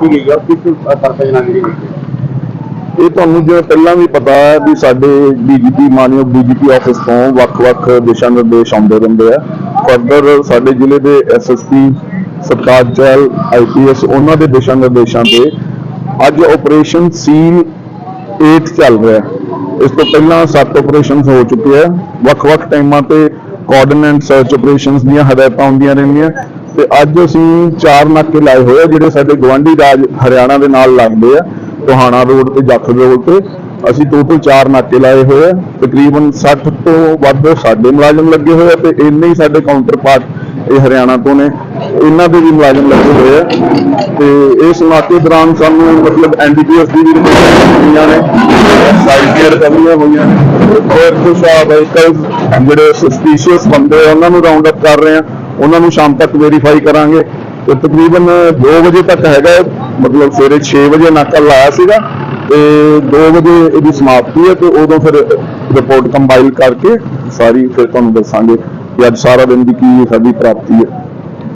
ਕੀਤੀ ਗਈ ਹੈ ਔਰ ਕਿਸ ਪਰਪਸ ਨਾਲ ਜਿਹੜੀ ਗਈ ਹੈ ਇਹ ਤੁਹਾਨੂੰ ਜਿਵੇਂ ਪਹਿਲਾਂ ਵੀ ਪਤਾ ਹੈ ਵੀ ਸਾਡੇ ਡੀਜੀਪੀ ਮਾਨਯੋਗ ਡੀਜੀਪੀ ਆਫਿਸ ਤੋਂ ਵੱਖ-ਵੱਖ ਦਿਸ਼ਾ ਨਿਰਦੇਸ਼ ਆਉਂਦੇ ਰਹਿੰਦੇ ਆ। ਫਰਦਰ ਸਾਡੇ ਜ਼ਿਲ੍ਹੇ ਦੇ ਐਸਐਸਪੀ ਸਰਤਾਜ ਚਹਿਲ ਆਈਪੀਐਸ ਉਹਨਾਂ ਦੇ ਦਿਸ਼ਾ ਨਿਰਦੇਸ਼ਾਂ ਤੇ ਅੱਜ ਆਪਰੇਸ਼ਨ ਸੀਲ 8 ਚੱਲ ਰਿਹਾ ਇਸ ਤੋਂ ਪਹਿਲਾਂ ਸੱਤ ਆਪਰੇਸ਼ਨਸ ਹੋ ਚੁੱਕੇ ਆ। ਵੱਖ-ਵੱਖ ਟਾਈਮਾਂ ਤੇ ਕੋਆਰਡੀਨੇਟ ਸਰਚ ਆਪਰੇਸ਼ਨਸ ਦੀਆਂ ਹਦਾਇਤਾਂ ਹੁੰਦੀਆਂ ਰਹਿੰਦੀਆਂ। ਤੇ ਅੱਜ ਅਸੀਂ ਚਾਰ ਨਾਕੇ ਲਾਏ ਹੋਏ ਆ ਜਿਹੜੇ ਸਾਡੇ ਗਵਾਂਢੀ ਰਾਜ ਹਰਿਆਣਾ ਦੇ ਨਾਲ ਲੱਗਦੇ ਆ ਟੋਹਾਣਾ ਰੋਡ ਤੇ ਜਾਖਲ ਰੋਡ ਤੇ। ਅਸੀਂ ਟੋਟਲ ਚਾਰ ਨਾਕੇ ਲਾਏ ਹੋਏ ਆ ਤਕਰੀਬਨ 60 ਤੋਂ ਵੱਧ ਸਾਡੇ ਮੁਲਾਜ਼ਮ ਲੱਗੇ ਹੋਏ ਆ ਤੇ ਇੰਨੇ ਹੀ ਸਾਡੇ ਕਾਊਂਟਰ ਪਾਰਟ ਇਹ ਹਰਿਆਣਾ ਤੋਂ ਨੇ। ਇਹਨਾਂ ਦੇ ਵੀ ਮੁਲਾਜ਼ਮ ਲੱਗੇ ਹੋਏ ਆ। ਤੇ ਇਸ ਨਾਕੇ ਦੌਰਾਨ ਸਾਨੂੰ ਮਤਲਬ ਐਨਡੀਪੀਐਸ ਦੀ ਵੀ ਰਿਪੋਰਟਾਂ ਹੋਈਆਂ ਨੇ ਸਾਈਡ ਦੀਆਂ ਰਿਕਵਰੀਆਂ ਹੋਈਆਂ ਨੇ। ਔਰ ਕੁਝ ਆ ਵਹੀਕਲ ਜਿਹੜੇ ਸਸਪੀਸ਼ੀਅਸ ਬੰਦੇ ਆ, ਉਹਨਾਂ ਨੂੰ ਰਾਉਂਡ ਅਪ ਕਰ ਰਹੇ ਆ। ਉਹਨਾਂ ਨੂੰ ਸ਼ਾਮ ਤੱਕ ਵੈਰੀਫਾਈ ਕਰਾਂਗੇ। ਤੇ ਤਕਰੀਬਨ 2 ਵਜੇ ਤੱਕ ਹੈਗਾ ਮਤਲਬ ਸਵੇਰੇ 6 ਵਜੇ ਨਾਕਾ ਲਾਇਆ ਸੀਗਾ ਤੇ 2 ਵਜੇ ਇਹਦੀ ਸਮਾਪਤੀ ਹੈ ਤੇ ਉਦੋਂ ਫਿਰ ਰਿਪੋਰਟ ਕੰਪਾਈਲ ਕਰਕੇ ਸਾਰੀ ਫਿਰ ਤੁਹਾਨੂੰ ਦੱਸਾਂਗੇ ਕਿ ਅੱਜ ਸਾਰਾ ਦਿਨ ਦੀ ਕੀ ਸਾਡੀ ਪ੍ਰਾਪਤੀ ਹੈ।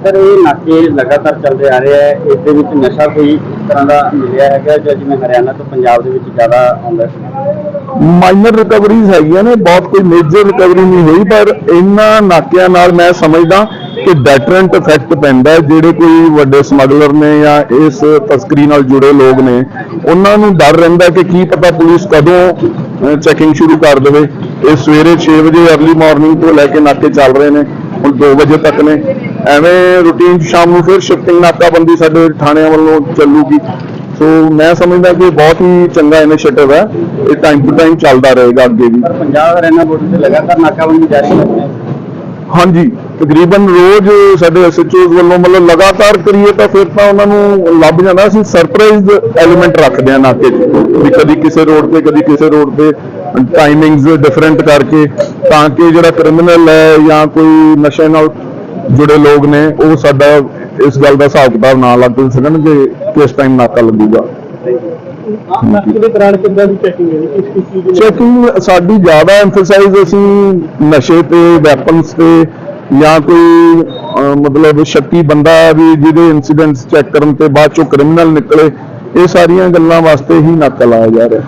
ਸਰ ਇਹ ਨਾਕੇ ਲਗਾਤਾਰ ਚੱਲਦੇ ਆ ਰਹੇ ਹੈ। ਇਸ ਦੇ ਵਿੱਚ ਨਸ਼ਾ ਕੋਈ ਇਸ ਤਰ੍ਹਾਂ ਦਾ ਮਿਲਿਆ ਹੈਗਾ ਜਾਂ ਜਿਵੇਂ ਹਰਿਆਣਾ ਤੋਂ ਪੰਜਾਬ ਦੇ ਵਿੱਚ ਜ਼ਿਆਦਾ ਆਉਂਦਾ ਮਾਈਨਰ ਰਿਕਵਰੀਜ਼ ਹੈਗੀਆਂ ਨੇ ਬਹੁਤ ਕੋਈ ਮੇਜਰ ਰਿਕਵਰੀ ਨਹੀਂ ਹੋਈ ਪਰ ਇਹਨਾਂ ਨਾਕਿਆਂ ਨਾਲ ਮੈਂ ਸਮਝਦਾ ਕਿ ਡੈਟਰੈਂਟ ਇਫੈਕਟ ਪੈਂਦਾ ਜਿਹੜੇ ਕੋਈ ਵੱਡੇ ਸਮਗਲਰ ਨੇ ਜਾਂ ਇਸ ਤਸਕਰੀ ਨਾਲ ਜੁੜੇ ਲੋਕ ਨੇ ਉਹਨਾਂ ਨੂੰ ਡਰ ਰਹਿੰਦਾ ਕਿ ਕੀ ਪਤਾ ਪੁਲਿਸ ਕਦੋਂ ਚੈਕਿੰਗ ਸ਼ੁਰੂ ਕਰ ਦੇਵੇ। ਇਹ ਸਵੇਰੇ 6 ਵਜੇ अर्ਲੀ ਮਾਰਨਿੰਗ ਤੋਂ ਲੈ ਕੇ ਨਾਕੇ ਚੱਲ ਰਹੇ ਨੇ ਹੁਣ 2 ਵਜੇ ਤੱਕ ਨੇ। ਐਵੇਂ ਰੂਟੀਨ ਸ਼ਾਮ ਨੂੰ ਫਿਰ ਸ਼ਿਫਟਿੰਗ ਨਾਕਾਬੰਦੀ ਸਾਡੇ ਥਾਣਿਆਂ ਵੱਲੋਂ ਚੱਲੂਗੀ। ਸੋ ਮੈਂ ਸਮਝਦਾ ਕਿ ਬਹੁਤ ਹੀ ਚੰਗਾ ਇਨੀਸ਼ੀਏਟਿਵ ਹੈ। ਇਹ ਟਾਈਮ ਟੂ ਟਾਈਮ ਚੱਲਦਾ ਰਹੇਗਾ ਅੱਗੇ ਵੀ। ਪੰਜਾਬ ਹਰਿਆਣਾ ਬੋਰਡ ਤੇ ਲਗਾਤਾਰ ਨਾਕਾਬੰਦੀ ਜਾਰੀ ਹੈ। ਹਾਂਜੀ। ਤਕਰੀਬਨ ਰੋਜ਼ ਸਾਡੇ ਐਸਐਚਓਜ਼ ਵੱਲੋਂ ਮਤਲਬ ਲਗਾਤਾਰ ਕਰੀਏ ਤਾਂ ਫਿਰ ਤਾਂ ਉਹਨਾਂ ਨੂੰ ਲੱਭ ਜਾਂਦਾ। ਅਸੀਂ ਸਰਪ੍ਰਾਈਜ਼ ਐਲੀਮੈਂਟ ਰੱਖਦੇ ਆ ਨਾਕੇ 'ਚ ਵੀ ਕਦੀ ਕਿਸੇ ਰੋਡ ਤੇ ਕਦੀ ਕਿਸੇ ਰੋਡ ਤੇ ਟਾਈਮਿੰਗਸ ਡਿਫਰੈਂਟ ਕਰਕੇ ਤਾਂ ਕਿ ਜਿਹੜਾ ਕ੍ਰਿਮੀਨਲ ਹੈ ਜਾਂ ਕੋਈ ਨਸ਼ੇ ਨਾਲ ਜੁੜੇ ਲੋਕ ਨੇ ਉਹ ਸਾਡਾ ਇਸ ਗੱਲ ਦਾ ਹਿਸਾਬ ਕਿਤਾਬ ਨਾ ਲੱਗ ਸਕਣ ਕਿ ਕਿਸ ਟਾਈਮ ਨਾਕਾ ਲੱਗੂਗਾ। ਚੈਕਿੰਗ ਸਾਡੀ ਜ਼ਿਆਦਾ ਐਮਫਸਾਈਜ਼ ਅਸੀਂ ਨਸ਼ੇ ਤੇ ਵੈਪਨਸ ਤੇ ਜਾਂ ਕੋਈ ਮਤਲਬ ਸ਼ੱਕੀ ਬੰਦਾ ਵੀ ਜਿਹਦੇ ਇਨਸੀਡੈਂਟਸ ਚੈੱਕ ਕਰਨ ਤੇ ਬਾਅਦ ਚੋਂ ਕ੍ਰਿਮੀਨਲ ਨਿਕਲੇ, ਇਹ ਸਾਰੀਆਂ ਗੱਲਾਂ ਵਾਸਤੇ ਹੀ ਨਾਕਾ ਲਾਇਆ ਜਾ ਰਿਹਾ।